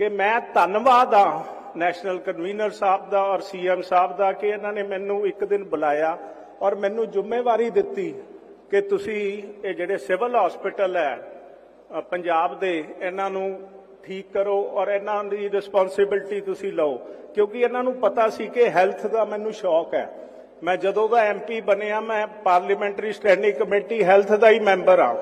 ਕਿ ਮੈਂ ਧੰਨਵਾਦ ਆ ਨੈਸ਼ਨਲ ਕਨਵੀਨਰ ਸਾਹਿਬ ਦਾ ਔਰ ਸੀਐਮ ਸਾਹਿਬ ਦਾ ਕਿ ਇਹਨਾਂ ਨੇ ਮੈਨੂੰ ਇੱਕ ਦਿਨ ਬੁਲਾਇਆ ਔਰ ਮੈਨੂੰ ਜ਼ਿੰਮੇਵਾਰੀ ਦਿੱਤੀ ਕਿ ਤੁਸੀਂ ਇਹ ਜਿਹੜੇ ਸਿਵਲ ਹਸਪੀਟਲ ਹੈ ਪੰਜਾਬ ਦੇ, ਇਹਨਾਂ ਨੂੰ ਠੀਕ ਕਰੋ ਔਰ ਇਹਨਾਂ ਦੀ ਰਿਸਪੌਂਸਿਬਿਲਟੀ ਤੁਸੀਂ ਲਓ। ਕਿਉਂਕਿ ਇਹਨਾਂ ਨੂੰ ਪਤਾ ਸੀ ਕਿ ਹੈਲਥ ਦਾ ਮੈਨੂੰ ਸ਼ੌਕ ਹੈ। ਮੈਂ ਜਦੋਂ ਦਾ ਐਮਪੀ ਬਣਿਆ, ਮੈਂ ਪਾਰਲੀਮੈਂਟਰੀ ਸਟੈਂਡਿੰਗ ਕਮੇਟੀ ਹੈਲਥ ਦਾ ਹੀ ਮੈਂਬਰ ਆ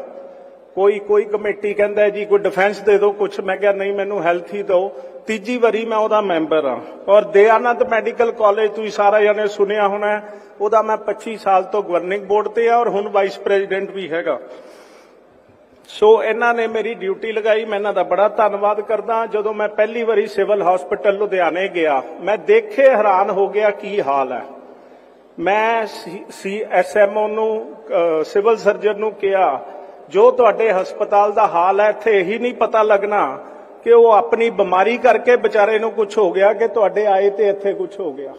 ਕੋਈ ਕੋਈ ਕਮੇਟੀ ਕਹਿੰਦਾ ਜੀ, ਕੋਈ ਡਿਫੈਂਸ ਦੇ ਦਿਓ ਕੁਝ ਮੈਂ ਕਿਹਾ, ਨਹੀਂ, ਮੈਨੂੰ ਹੈਲਥ ਹੀ ਦਿਓ। ਤੀਜੀ ਵਾਰੀ ਮੈਂ ਉਹਦਾ ਮੈਂਬਰ ਆ ਔਰ ਦਿਆਨੰਦ ਮੈਡੀਕਲ ਕਾਲਜ ਤੁਸੀਂ ਸਾਰਾ ਜਣੇ ਸੁਣਿਆ ਹੋਣਾ ਉਹਦਾ ਮੈਂ 25 ਸਾਲ ਤੋਂ ਗਵਰਨਿੰਗ ਬੋਰਡ ਤੇ ਆ ਔਰ ਹੁਣ ਵਾਈਸ ਪ੍ਰੈਜ਼ੀਡੈਂਟ ਵੀ ਹੈਗਾ। ਸੋ ਇਹਨਾਂ ਨੇ ਮੇਰੀ ਡਿਊਟੀ ਲਗਾਈ, ਮੈਂ ਇਹਨਾਂ ਦਾ ਬੜਾ ਧੰਨਵਾਦ ਕਰਦਾ ਜਦੋਂ ਮੈਂ ਪਹਿਲੀ ਵਾਰੀ ਸਿਵਲ ਹਸਪੀਟਲ ਲੁਧਿਆਣੇ ਗਿਆ, ਮੈਂ ਦੇਖੇ, ਹੈਰਾਨ ਹੋ ਗਿਆ ਕੀ ਹਾਲ ਹੈ। ਮੈਂ ਸੀ ਐਸਐਮਓ ਨੂੰ ਸਿਵਲ ਸਰਜਨ ਨੂੰ ਕਿਹਾ ਜੋ ਤੁਹਾਡੇ ਹਸਪਤਾਲ ਦਾ ਹਾਲ ਹੈ, ਇੱਥੇ ਇਹੀ ਨਹੀਂ ਪਤਾ ਲੱਗਣਾ ਕਿ ਉਹ ਆਪਣੀ ਬਿਮਾਰੀ ਕਰਕੇ ਵਿਚਾਰੇ ਨੂੰ ਕੁਝ ਹੋ ਗਿਆ ਕਿ ਤੁਹਾਡੇ ਆਏ ਤੇ ਇੱਥੇ ਕੁਝ ਹੋ ਗਿਆ।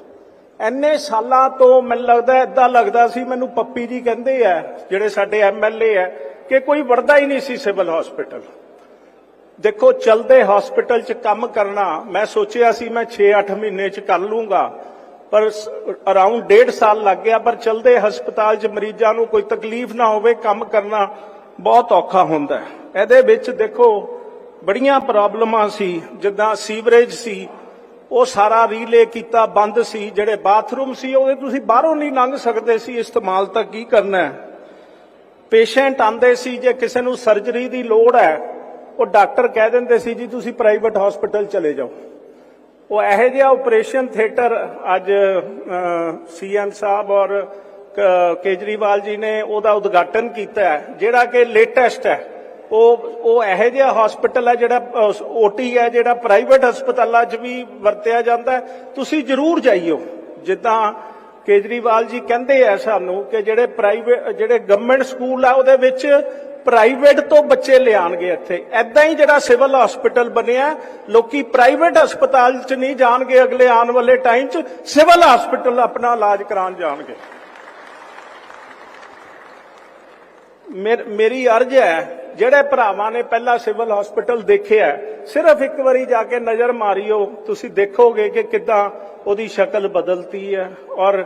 ਐਨੇ ਸਾਲਾਂ ਤੋਂ ਮੈਨੂੰ ਲੱਗਦਾ ਏਦਾਂ ਲੱਗਦਾ ਸੀ, ਮੈਨੂੰ ਪੱਪੀ ਜੀ ਕਹਿੰਦੇ ਆ, ਜਿਹੜੇ ਸਾਡੇ ਐਮਐਲਏ ਆ, ਕਿ ਕੋਈ ਵੜਦਾ ਹੀ ਨਹੀਂ ਸੀ ਸਿਵਲ ਹਸਪੀਟਲ। ਦੇਖੋ, ਚਲਦੇ ਹਸਪੀਟਲ 'ਚ ਕੰਮ ਕਰਨਾ, ਮੈਂ ਸੋਚਿਆ ਸੀ ਮੈਂ 6-8 ਮਹੀਨੇ 'ਚ ਕਰ ਲੂੰਗਾ, ਪਰ ਅਰਾਊਂਡ ਡੇਢ ਸਾਲ ਲੱਗ ਗਿਆ, ਪਰ ਚਲਦੇ ਹਸਪਤਾਲ 'ਚ ਮਰੀਜ਼ਾਂ ਨੂੰ ਕੋਈ ਤਕਲੀਫ ਨਾ ਹੋਵੇ ਕੰਮ ਕਰਨਾ ਬਹੁਤ ਔਖਾ ਹੁੰਦਾ ਇਹਦੇ ਵਿੱਚ ਦੇਖੋ, ਬੜੀਆਂ ਪ੍ਰੋਬਲਮਾਂ ਸੀ, ਜਿੱਦਾਂ ਸੀਵਰੇਜ ਸੀ, ਉਹ ਸਾਰਾ ਰੀਲੇ ਕੀਤਾ, ਬੰਦ ਸੀ, ਜਿਹੜੇ ਬਾਥਰੂਮ ਸੀ, ਉਹਦੇ ਤੁਸੀਂ ਬਾਹਰੋਂ ਨਹੀਂ ਲੰਘ ਸਕਦੇ ਸੀ, ਇਸਤੇਮਾਲ ਤਾਂ ਕੀ ਕਰਨਾ ਹੈ? ਪੇਸ਼ੈਂਟ ਆਂਦੇ ਸੀ, ਜੇ ਕਿਸੇ ਨੂੰ ਸਰਜਰੀ ਦੀ ਲੋੜ ਹੈ, ਉਹ ਡਾਕਟਰ ਕਹਿ ਦਿੰਦੇ ਸੀ, ਜੀ, ਤੁਸੀਂ ਪ੍ਰਾਈਵੇਟ ਹਸਪੀਟਲ ਚਲੇ ਜਾਓ। ਉਹ ਇਹੋ ਜਿਹਾ ਆਪਰੇਸ਼ਨ ਥੀਏਟਰ ਅੱਜ ਸੀਐਮ ਸਾਹਿਬ ਔਰ ਕੇਜਰੀਵਾਲ ਜੀ ਨੇ ਉਹਦਾ ਉਦਘਾਟਨ ਕੀਤਾ ਜਿਹੜਾ ਕਿ ਲੇਟੈਸਟ ਹੈ। ਉਹ ਉਹ ਇਹੋ ਜਿਹਾ ਹਸਪੀਟਲ ਹੈ ਜਿਹੜਾ ਓਟੀ ਹੈ, ਜਿਹੜਾ ਪ੍ਰਾਈਵੇਟ ਹਸਪਤਾਲਾਂ 'ਚ ਵੀ ਵਰਤਿਆ ਜਾਂਦਾ ਤੁਸੀਂ ਜ਼ਰੂਰ ਜਾਈਓ। ਜਿੱਦਾਂ ਕੇਜਰੀਵਾਲ ਜੀ ਕਹਿੰਦੇ ਆ ਸਾਨੂੰ ਕਿ ਜਿਹੜੇ ਪ੍ਰਾਈਵੇਟ ਜਿਹੜੇ ਗਵਰਨਮੈਂਟ ਸਕੂਲ ਆ, ਉਹਦੇ ਵਿੱਚ ਪ੍ਰਾਈਵੇਟ ਤੋਂ ਬੱਚੇ ਲਿਆਣਗੇ ਇੱਥੇ। ਐਦਾਂ ਹੀ ਜਿਹੜਾ ਸਿਵਲ ਹਸਪੀਟਲ ਬਣਿਆ, ਲੋਕੀ ਪ੍ਰਾਈਵੇਟ ਹਸਪਤਾਲ 'ਚ ਨਹੀਂ ਜਾਣਗੇ ਅਗਲੇ ਆਉਣ ਵਾਲੇ ਟਾਈਮ 'ਚ। ਸਿਵਲ ਹਸਪੀਟਲ ਆਪਣਾ ਇਲਾਜ ਕਰਾਉਣ ਜਾਣਗੇ। ਮੇਰ- ਮੇਰੀ ਅਰਜ਼ ਹੈ, ਜਿਹੜੇ ਭਰਾਵਾਂ ਨੇ ਪਹਿਲਾਂ ਸਿਵਲ ਹਸਪੀਟਲ ਦੇਖਿਆ ਸਿਰਫ ਇੱਕ ਵਾਰੀ ਜਾ ਕੇ ਨਜ਼ਰ ਮਾਰਿਓ, ਤੁਸੀਂ ਦੇਖੋਗੇ ਕਿ ਕਿੱਦਾਂ ਉਹਦੀ ਸ਼ਕਲ ਬਦਲਤੀ ਹੈ ਔਰ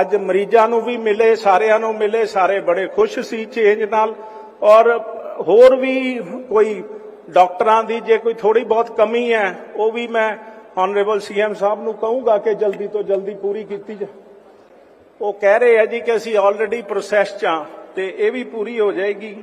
ਅੱਜ ਮਰੀਜ਼ਾਂ ਨੂੰ ਵੀ ਮਿਲੇ, ਸਾਰਿਆਂ ਨੂੰ ਮਿਲੇ, ਸਾਰੇ ਬੜੇ ਖੁਸ਼ ਸੀ ਚੇਂਜ ਨਾਲ ਔਰ ਹੋਰ ਵੀ ਕੋਈ ਡਾਕਟਰਾਂ ਦੀ ਜੇ ਕੋਈ ਥੋੜੀ ਬਹੁਤ ਕਮੀ ਹੈ, ਉਹ ਵੀ ਮੈਂ ਆਨਰੇਬਲ ਸੀਐਮ ਸਾਹਿਬ ਨੂੰ ਕਹੂੰਗਾ ਕਿ ਜਲਦੀ ਤੋਂ ਜਲਦੀ ਪੂਰੀ ਕੀਤੀ ਜਾ। ਉਹ ਕਹਿ ਰਹੇ ਆ ਜੀ ਕਿ ਅਸੀਂ ਆਲਰੇਡੀ ਪ੍ਰੋਸੈਸ 'ਚ ਆ ਤੇ ਇਹ ਵੀ ਪੂਰੀ ਹੋ ਜਾਏਗੀ।